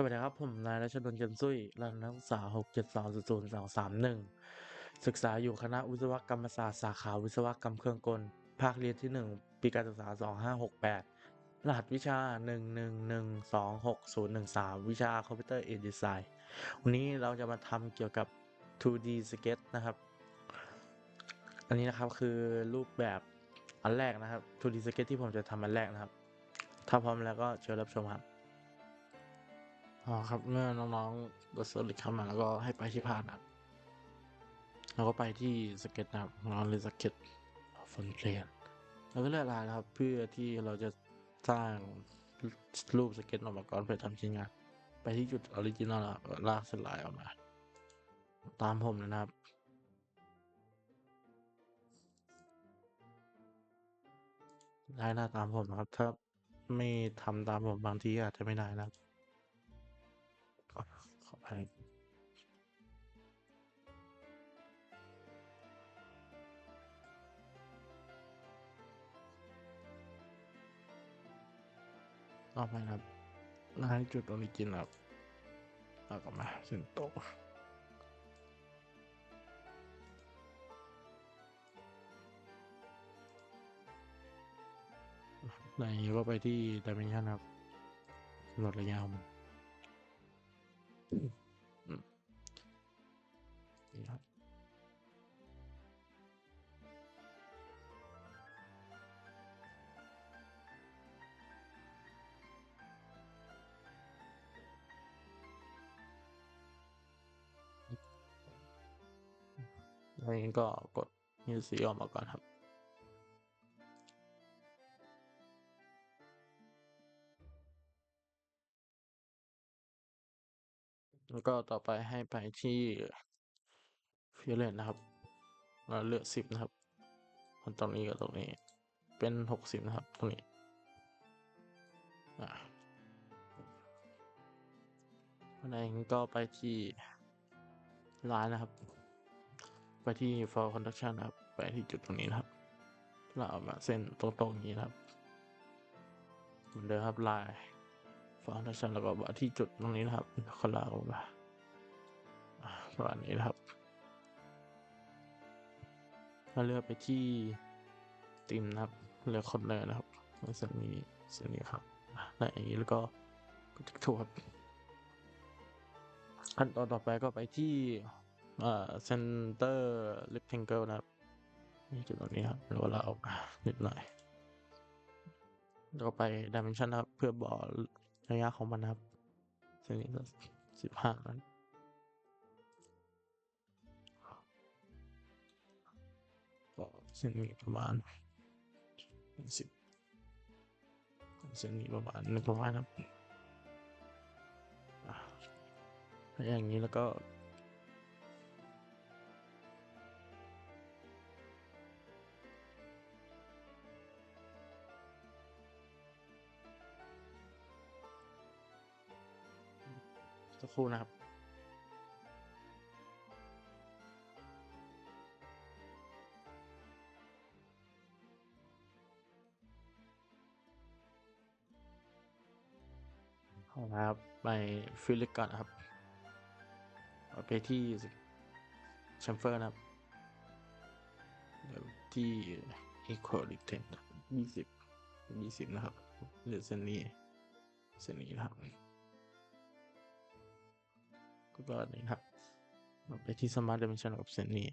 สวัสดีครับ ผมนายรัชดลเจยมซุยรันักศึกษา 672003231 ศึกษาอยู่คณะวิศวกรรมศาสตร์สาขาวิศวกรรมเครื่องกล ภาคเรียนที่ 1 ปีการศึกษา 2568 รหัสวิชา 111266013 วิชาคอมพิวเตอร์เอดีไซน์วันนี้เราจะมาทำเกี่ยวกับ 2D sketch นะครับ อันนี้นะครับคือรูปแบบอันแรกนะครับ 2D sketch ที่ผมจะทำอันแรกนะครับ ถ้าพร้อมแล้วก็เชิญรับชมครับ อ๋อครับเมื่อน้องๆกดเซิร์ชเข้ามาแล้วก็ให้ไปที่พาดนะครับแล้วก็ไปที่สเก็ตนะครับเราเลยสเก็ตฟอนเพลนแล้วก็เลือกลายนะครับ เพื่อที่เราจะสร้างรูปสเก็ตออกมาก่อนเพื่อทำชิ้นงาน ไปที่จุดออริจินอลแล้วก็ลากสลด์ออกมา ตามผมนะครับได้หน้าตามผมนะครับ ถ้าไม่ทำตามผมบางทีอาจจะไม่ได้นะครับ ขออภัยต่อไปครับหน้าที่จุดออริจินครับเอากลับมาส้นโตในก็ไปที่ dimension ครับกำหนดระยะของมัน นี่ครับแล้วนี้ก็กดนิวสีออกมาก่อนครับ แล้วก็ต่อไปให้ไปที่ฟิเลนนะครับเราเลือกสิบนะครับมันตรงนี้กับตรงนี้ เป็นหกสิบนะครับ ตรงนี้วันนี้ก็ไปที่ร้านนะครับ ไปที่ for conduction นะครับ ไปที่จุดตรงนี้นะครับเราเอามาเส้นตรงๆอย่างนี้นะครับเหมือนเดิมครับลาย for conduction แล้วก็มาที่จุดตรงนี้นะครับคลาออกมาประมาณนี้นะครับถ้าเลือกไปที่ติมนะครับเลือกคนเลยนะครับเส้นนี้เส้นนี้ครับอะอย่างนี้แล้วก็ก็จะถูกครับขั้นตอนต่อไปก็ไปที่เอ่อ center rectangle นะครับนี่จุดตรงนี้ครับแล้วเราออกมานิดหน่อยแล้วก็ไป dimension นะครับ เพื่อบอก ระยะของมันนะครับเส้นนี้ก็สิบห้านั้นก็เส้นนี้ประมาณสิบเส้นนี้ประมาณหนึ่งประมาณครับอะถ้าอย่างนี้แล้วก็ รู่นะครับเอาละครับไปฟิลิปก่อนนะครับเอาไปที่แชมเฟอร์นะครับเดี๋ยวที่ equal d i c t a n ยี่สิบยี่สิบนะครับเหลือเส้นนี้เส้นนี้นะครับ ก็ก็นี่ครับเอาไปที่ smart dimension กับเส้นนี้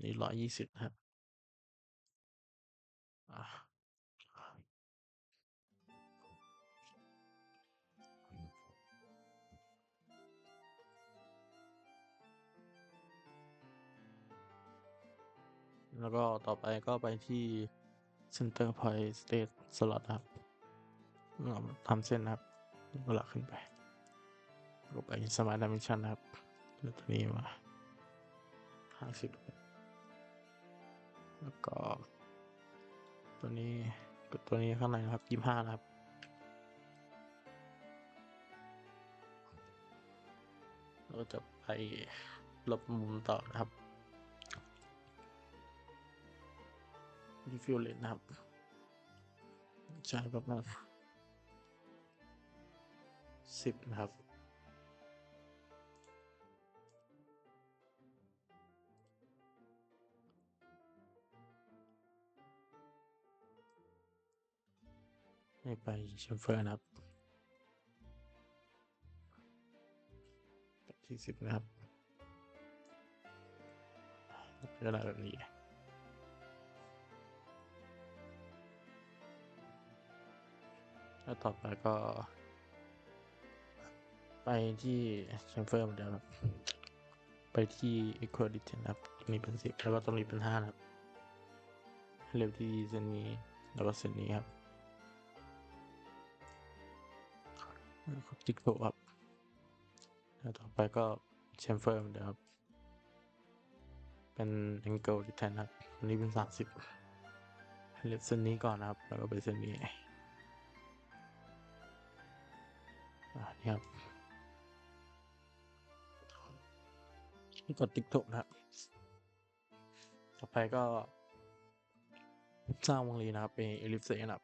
นี่ร้อยยี่สิบครับแล้วก็ต่อไปก็ไปที่ center point state slot ครับเราทำเส้นครับเวลาขึ้นไป ก็ไป smart dimension นะครับเลือกตัวนี้มาห้าสิบแล้วก็ ตัวนี้กับตัวนี้ข้างในนะครับยี่ห้านะครับเราจะไปลบมุมต่อนะครับรีฟิลเลนนะครับ ใช้ประมาณสิบนะครับ ให้ไปเชมเฟอร์นะครับที่สิบนะครับเป็นอะไรแบบนี้แล้วต่อไปก็ ไปที่เชมเฟอร์เหมือนเดิมครับ ไปที่ equality นะครับตรงนี้เป็นสิบแล้วก็ตรงนี้เป็นห้านะครับ เร็วที่เส้นนี้แล้วก็เส้นนี้ครับ แล้วก็ติ๊กโกครับแล้วต่อไปก็เชมเฟอร์เหมือนเดิมครับ เป็น angle ที่แทนครับอันนี้เป็นสามสิบเลือกเส้นนี้ก่อนนะครับ แล้วก็ไปเส้นนี้นี่ครับกดติ๊กถูกนะครับ ต่อไปก็สร้างวงรีนะครับเป็นเอลิปเซนะครับ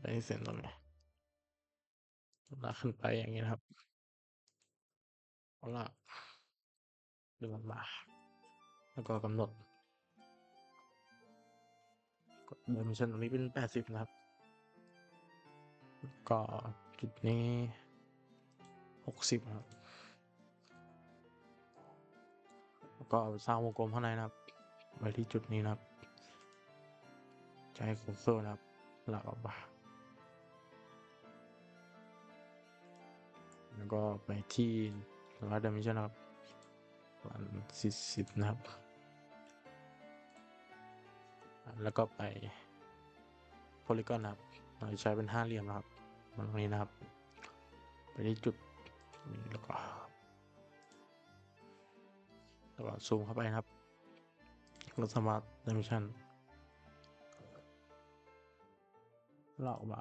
ไปที่เส้นตรงนี้ ลากขึ้นไปอย่างนี้นะครับเอาลากดึงมันมา แล้วก็กำหนดกดเดิมชันตรงนี้เป็นแปดสิบนะครับ ก็จุดนี้หกสิบครับ แล้วก็สร้างวงกลมข้างในนะครับไว้ที่จุดนี้นะครับ ใช้คูเซอร์นะครับหลักออกมา แล้วก็ไปที่ร้อยดิเมนชันนะครับวันสี่สิบนะครับ แล้วก็ไปโพลีกอนนะครับเราใช้เป็นห้าเหลี่ยมนะครับตรงนี้นะครับ ไปที่จุดนี้แล้วก็แล้วก็ซูมเข้าไปนะครับก็สามารถดิมนชันลอกมา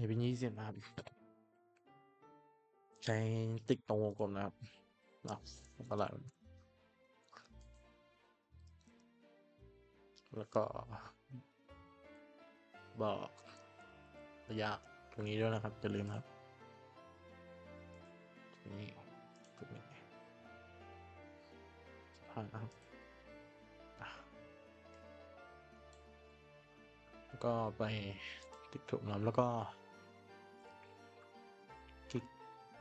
นี่เป็นยี่สิบนะครับ ใช้ติ๊กตรงวงกลมนะครับนะแล้วก็ไล่มันแล้วก็บอกระยะตรงนี้ด้วยนะครับอย่าลืมครับตรงนี้ตรงนี้ผ่านนะครับแล้วก็ไปติ๊กถูกน้ำแล้วก็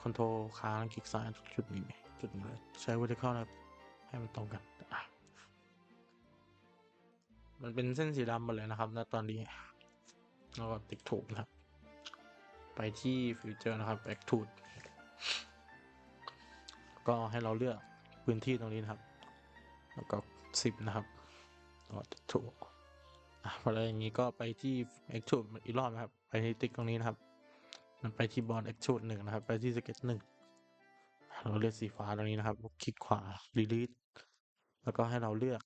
คอนโทรลค้างคลิกซ้ายจุดนี้จุดนี้เลยใช้ vertical นะให้มันตรงกันอะมันเป็นเส้นสีดำหมดเลยนะครับณตอนนี้แล้วก็ติ๊กถูกนะครับ ไปที่ฟิวเจอร์นะครับ extrude ก็ให้เราเลือกพื้นที่ตรงนี้นะครับ แล้วก็สิบนะครับแล้วก็ติ๊กถูกอะพอได้อย่างนี้ก็ไปที่ extrude อีกรอบนะครับ ไปที่ติ๊กตรงนี้นะครับ มันไปที่บอล extrude หนึ่งนะครับ ไปที่สเก็ตหนึ่งเราเลือกสีฟ้าตรงนี้นะครับ คลิกขวา delete แล้วก็ให้เราเลือก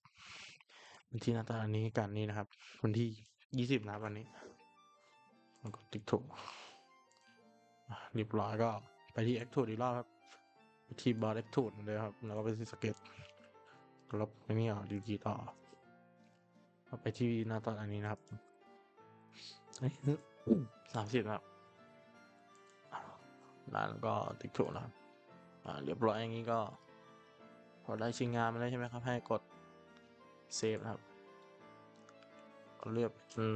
วันที่หน้าตาอันนี้กันนี้นะครับ วันที่ยี่สิบนะวันนี้แล้วก็ติ๊กถูกเรียบร้อยก็ไปที่ extrude อีกรอบครับไปที่บอล extrude เลยครับ แล้วก็ไปที่สเก็ตลบไปนี่อะ delete ต่อไปที่หน้าตาอันนี้นะครับสามสิบนะครับ แล้วก็ติ๊กถูกนะครับอ่าเรียบร้อยอย่างนี้ก็ พอได้ชิ้นงานมาแล้วใช่ไหมครับ ให้กดเซฟนะครับเลือกเป็น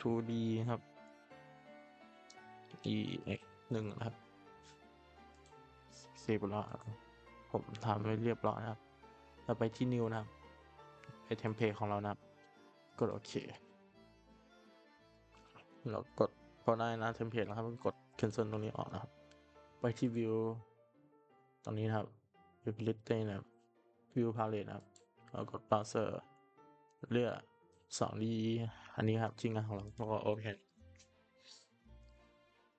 2D ครับ ex หนึ่งนะครับเซฟแล้วผมทำไว้เรียบร้อยนะครับเราไปที่ new นะครับไปเทมเพลตของเรานะครับ กดโอเคเรากดพอได้นะเทมเพลตแล้วครับก็กด cancel ตรงนี้ออกนะครับ ไปที่ view ตรงนี้นะครับ view palette นะครับ view palette นะครับแล้วกด browser เลือก 2D อันนี้ครับชิ้นงานของเราแล้วก็ open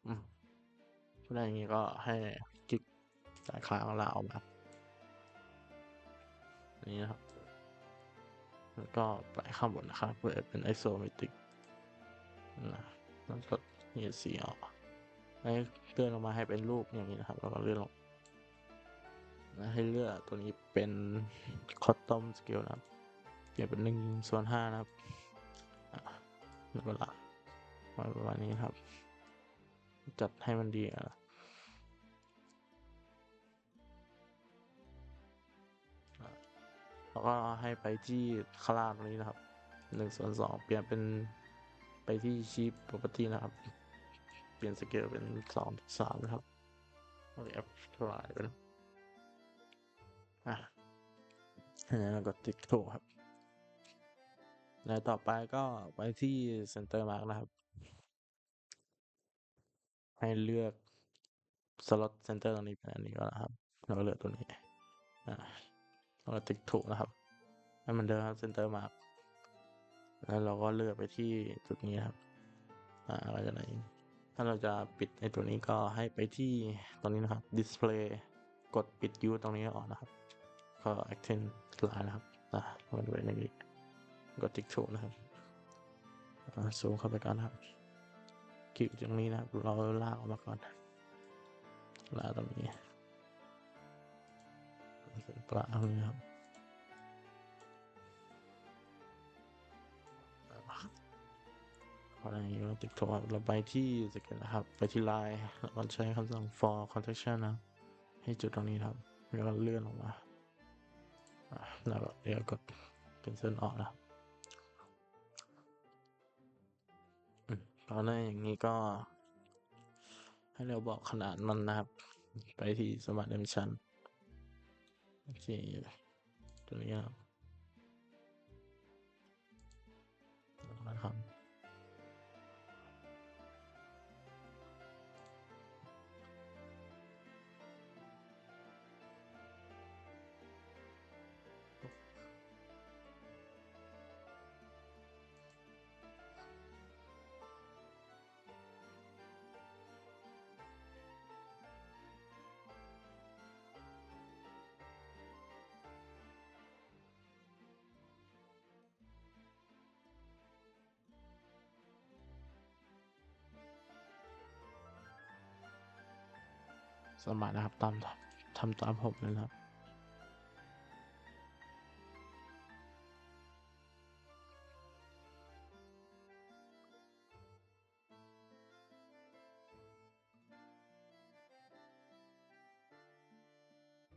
อืมพอได้อย่างนี้ก็ให้คลิกสายคลางของเราออกมาอันนี้นะครับ แล้วก็ไปข้างบนนะครับเปิดเป็น isometric นะแล้วกดเหยียดสีออก ให้เลื่อนลงมาให้เป็นรูปอย่างนี้นะครับ แล้วก็เลื่อนลงให้เลือกตัวนี้เป็น custom scale นะครับ เปลี่ยนเป็นหนึ่งส่วนห้านะครับอะแล้วก็ละประมาณนี้นะครับ จัดให้มันดีอะแล้วก็ให้ไปที่ข้างล่างตรงนี้นะครับหนึ่งส่วนสองเปลี่ยนเป็นไปที่ชีพ property นะครับ เปลี่ยนสเกลเป็นสองสามนะครับเอาแอปทรายไปนะอะแล้วก็ติ๊กถูกครับ แล้วต่อไปก็ไปที่ Center Mark นะครับ ให้เลือกสล็อตเซนเตอร์ตรงนี้เป็นอันนี้ก็นะครับแล้วก็เลือกตัวนี้อ่าแล้วก็ติ๊กถูกนะครับให้มันเดินครับเซนเตอร์มาร์กแล้วเราก็เลือกไปที่จุดนี้ครับ อ่าเราจะไหน ถ้าเราจะปิดไอตัวนี้ก็ให้ไปที่ตรงนี้นะครับ display กดปิด u ตรงนี้ออกนะครับ ก็ extend line นะครับอ่ามันเป็นอย่างนี้กดติ๊กถูกนะครับอ่าซูมเข้าไปก่อนนะครับคลิกตรงนี้นะครับ เราลากออกมาก่อนลากตรงนี้ปลาตรงนี้ครับ ออย่างนี้เราติดตัวเราไปที่สเก็ตนะครับ ไปที่ไลน์แล้วก็ใช้คำสั่ง for contection นะ ให้จุดตรงนี้ครับ แล้วก็เลื่อนออกมาแล้วก็เดี๋ยวกดเป็นเส้นออกนะตอนนั้อย่างนี้ก็ ให้เราบอกขนาดมันนะครับ ไปที่สมัครเดมชันโอเคตัวนี้ครับนะครับ สมัครนะครับตามทำตามผมเลยนะครับ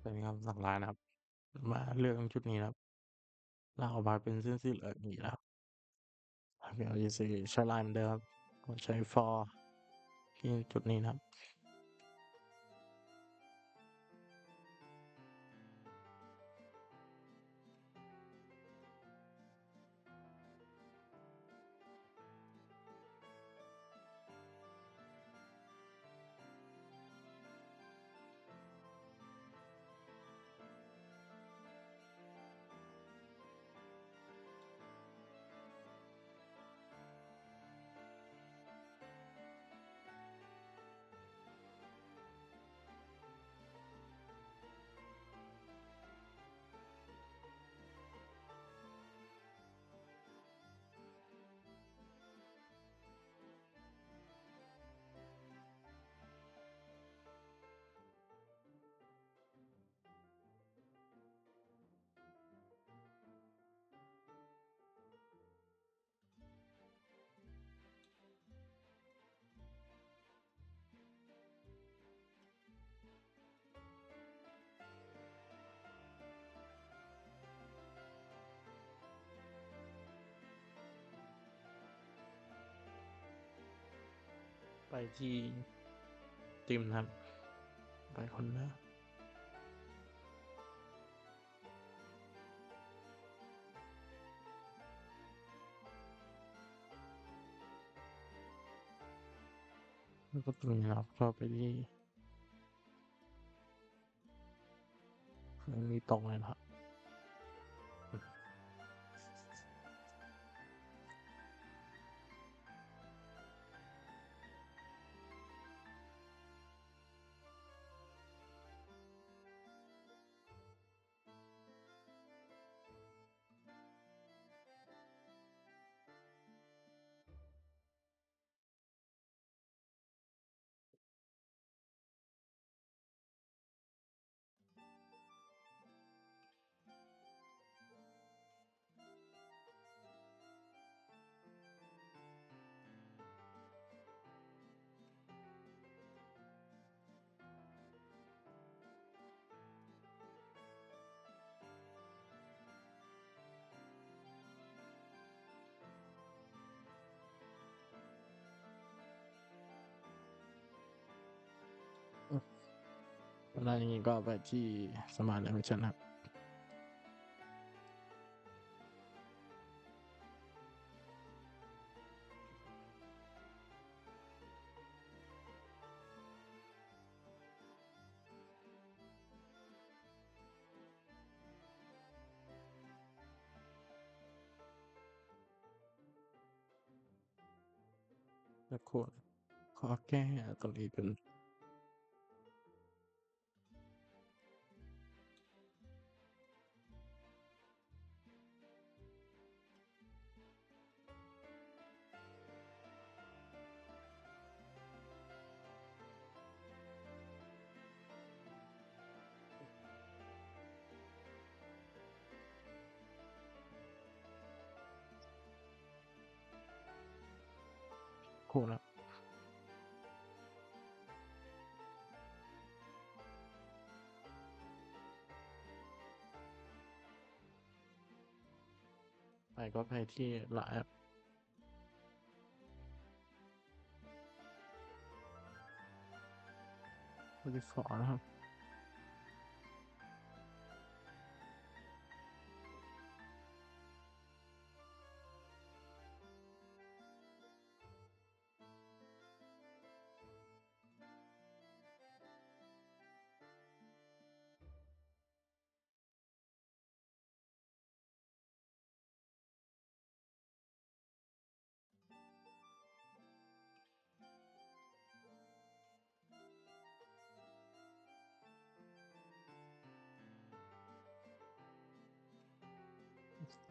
เป็นคำสั่งลายนะครับ มาเลือกตรงจุดนี้นะครับลากออกมาเป็นเส้นสีเหลืองนี้นะครับเดี๋ยวจะใช้ลายเหมือนเดิมครับใช้ for ที่จุดนี้นะครับ ที่ติมนะครับไปคนละแล้วก็ตรงนี้ครับก็ไปที่อันนี้ตรงเลยนะครับ แล้วอย่างนี้ก็ไปที่สมาร์ทดิเมชันครับแล้วควรขอแก้ตรงนี้เป็น คู่นะไปก็ไปที่หลายบริฟอร์นะครับ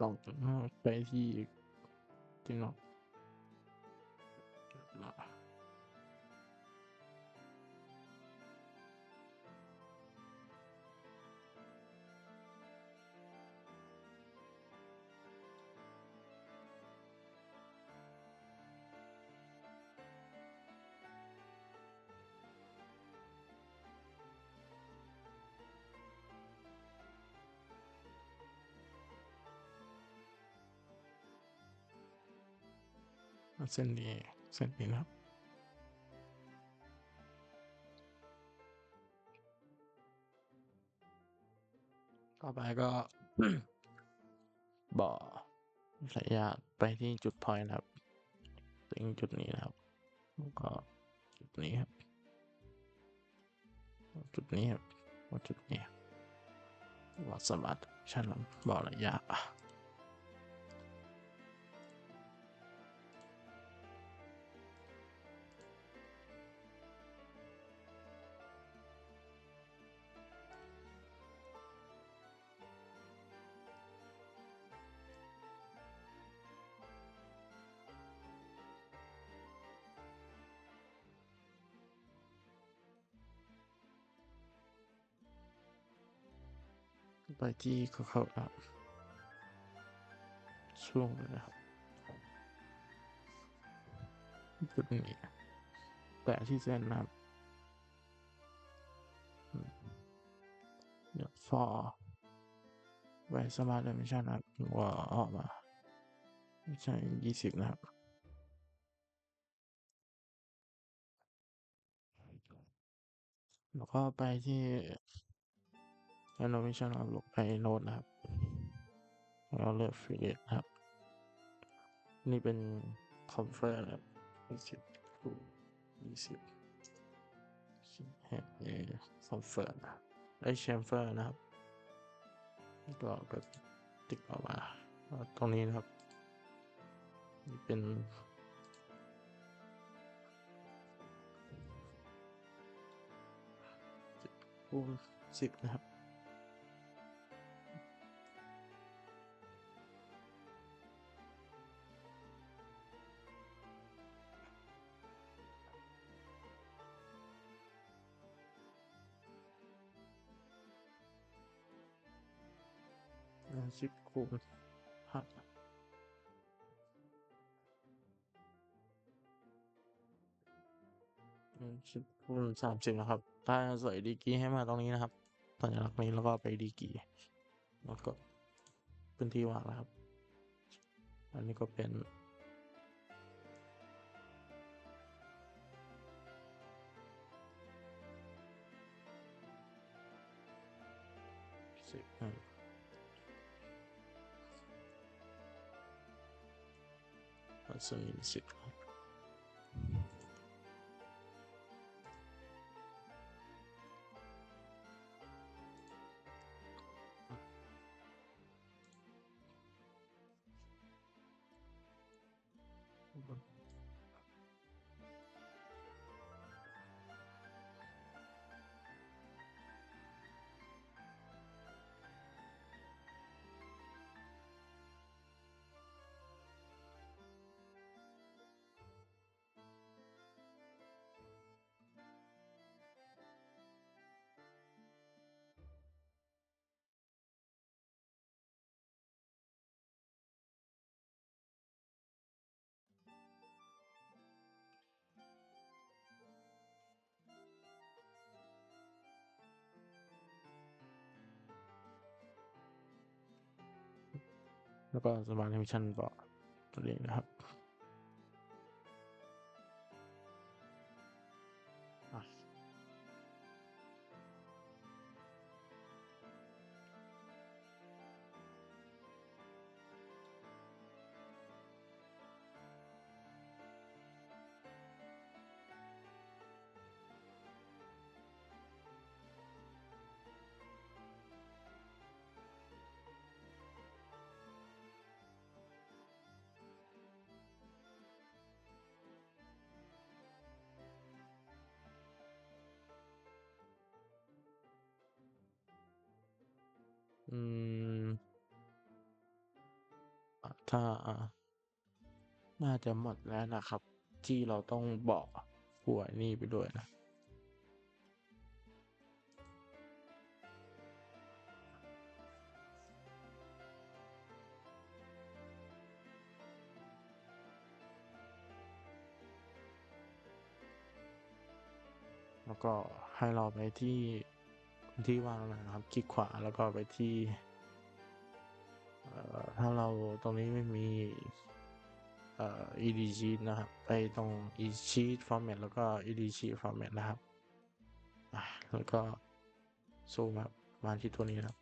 ต้องไปที่ เส้นนี้เส้นนี้นะครับต่อไปก็บ่อสายยาไปที่จุดพอยนะครับถึงจุดนี้นะครับแล้วก็จุดนี้ครับ จุดนี้ครับว่าจุดนี้วัดสมัติชั้นบ่อระยะ ไปที่เขาเขาครับช่วงเลยนะครับจุดนี้แปะที่เส้นนะครับเดี๋ยว for ไว้สมาร์ทดิเมนชันนะครับว่าออกมาไม่ใช่ยี่สิบนะครับแล้วก็ไปที่ animation ครับลงไปโน้ตนะครับแล้วเลือก create นะครับ นี่เป็น confer นะครับยี่สิบคูณยี่สิบแฮกเอ confer นะไอ chamfer นะครับก็ก็ติ๊กออกมา ตรงนี้นะครับ นี่เป็นคูณสิบนะครับ สิบคูณห้าสิบคูณสามสิบนะครับ ถ้าใส่ดีกรีให้มาตรงนี้นะครับสัญลักษณ์นี้แล้วก็ไปดีกรีแล้วก็พื้นที่ว่างนะครับ อันนี้ก็เป็นสิบอืม มันจะมี แล้วก็สมาร์ทมิชชั่นก็ตัวเองนะครับ อืม ถ้า น่าจะหมดแล้วนะครับ ที่เราต้องบอกหัวนี่ไปด้วยนะ แล้วก็ให้เราไปที่ ที่ว่างนะครับ คลิกขวาแล้วก็ไปที่ถ้าเราตรงนี้ไม่มีเอ่อ ed sheet นะครับ ไปตรง ed sheet format แล้วก็ ed sheet format นะครับแล้วก็ซูมครับมาที่ตัวนี้นะครับ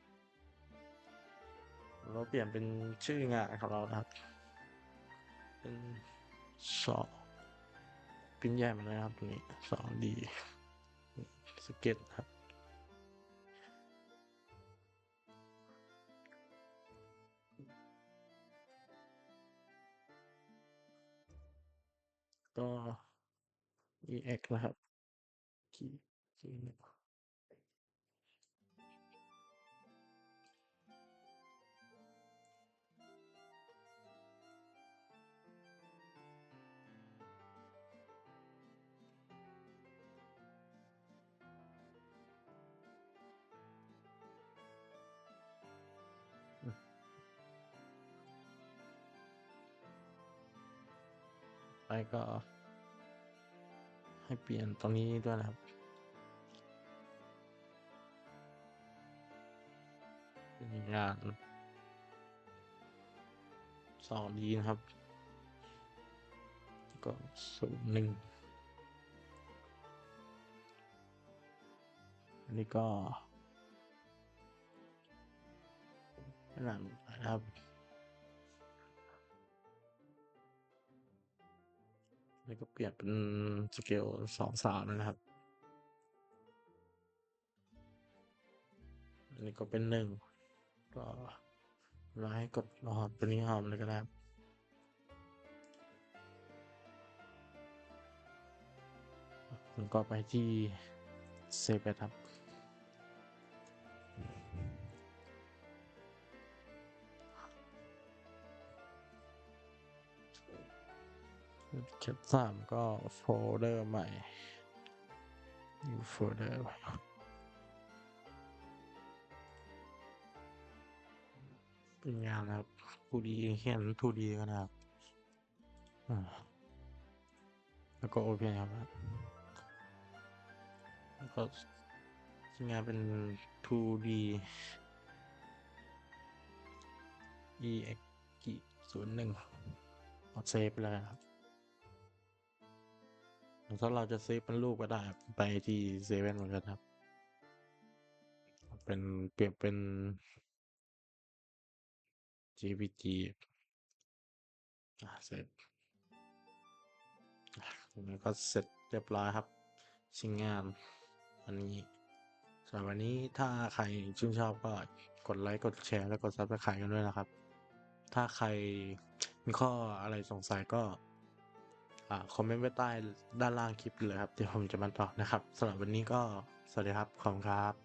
เราเปลี่ยนเป็นชื่องานของเรานะครับ เป็นสองปิ้นใหญ่มาเลยครับตัวนี้สองดีสเก็ตครับ ก็ ex นะครับคีย์คีย์หนึ่ง ก็ ให้เปลี่ยนตรงนี้ด้วยนะครับ เป็นงานสองดีนะครับ ก็ศูนย์หนึ่งอันนี้ก็หลังนะครับ นี่ก็เปลี่ยนเป็นสเกลสองสามนะครับ อันนี้ก็เป็นหนึ่งก็เราให้กดรหัสตัวนี้หอมเลยก็ได้ครับแล้วก็ไปที่เซฟครับ เก็บสามก็โฟลเดอร์ใหม่ new folder เป็นงานนะครับ 2D เขียน 2D ก็นะครับแล้วก็ Open ครับแล้วก็งานเป็น 2D ex ศูนย์หนึ่งกดเซฟไปเลยครับ ถ้าเราจะเซฟเป็นรูปก็ได้ไปที่เซเว่นเหมือนกันครับ เป็นเปลี่ยนเป็น GPG อะเสร็จอะแล้วก็เสร็จเรียบร้อยครับ ชิ้นงานอันนี้สำหรับวันนี้ถ้าใครชื่นชอบก็กดไลค์กดแชร์และกดซับสไครต์กันด้วยนะครับ ถ้าใครมีข้ออะไรสงสัยก็ คอมเมนต์ไว้ใต้ด้านล่างคลิปเลยครับ เดี๋ยวผมจะมาตอบนะครับสำหรับวันนี้ก็สวัสดีครับ ขอบคุณครับ